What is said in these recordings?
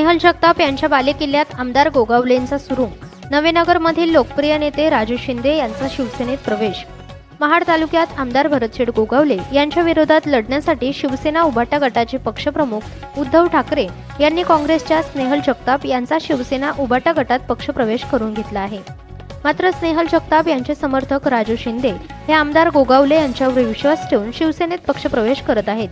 स्नेहल जगताप यांच्या बालेकिल्ल्यात आमदार गोगावलेंचा सुरुंग नवेनगरमधील लोकप्रिय नेते राजू शिंदे यांचा शिवसेनेत प्रवेश. महाड तालुक्यात आमदार भरतशेठ गोगावले यांच्या विरोधात लढण्यासाठी शिवसेना उभाटा गटाचे पक्षप्रमुख उद्धव ठाकरे यांनी काँग्रेसच्या स्नेहल जगताप यांचा शिवसेना उभाटा गटात पक्षप्रवेश करून घेतला आहे. मात्र स्नेहल जगताप यांचे समर्थक राजू शिंदे हे आमदार गोगावले यांच्यावर विश्वास ठेवून शिवसेनेत पक्षप्रवेश करत आहेत.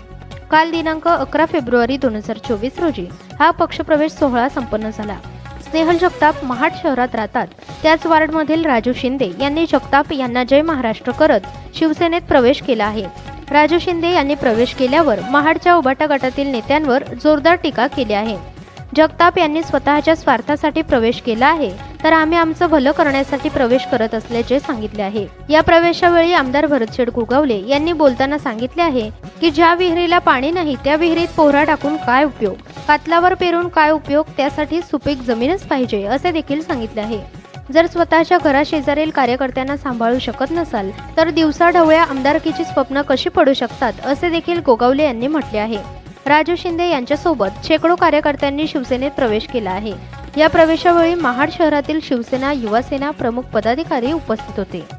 काल दिनांक अकरा फेब्रुवारी दोन हजार चोवीस रोजी हा पक्षप्रवेश सोहळा संपन्न झाला. स्नेहल जगताप महाड शहरात राहतात. त्याच वार्डमधील राजू शिंदे यांनी जगताप यांना जय महाराष्ट्र करत शिवसेनेत प्रवेश केला आहे. राजू शिंदे यांनी प्रवेश केल्यावर महाडच्या उबाटा गटातील नेत्यांवर जोरदार टीका केली आहे. जगताप यांनी स्वतःच्या स्वार्थासाठी प्रवेश केला आहे तर आम्ही आमचं भलं करण्यासाठी प्रवेश करत असल्याचे सांगितले आहे. या प्रवेशावेळी आमदार भरतशेठ गुगावले यांनी बोलताना सांगितले आहे की ज्या विहिरीला पाणी नाही त्या विहिरीत पोहरा टाकून काय उपयोग? कातलावर पेरून काय उपयोग? त्यासाठी सुपीक जमीनच पाहिजे असे देखील सांगितले आहे. जर स्वतःच्या घराशेजारील कार्यकर्त्यांना सांभाळू शकत नसाल तर दिवसाढवळ्या आमदारकीची स्वप्न कशी पडू शकतात असे देखील गोगावले यांनी म्हटले आहे. राजू शिंदे यांच्यासोबत शेकडो कार्यकर्त्यांनी शिवसेनेत प्रवेश केला आहे. या प्रवेशावेळी महाड शहरातील शिवसेना युवासेना प्रमुख पदाधिकारी उपस्थित होते.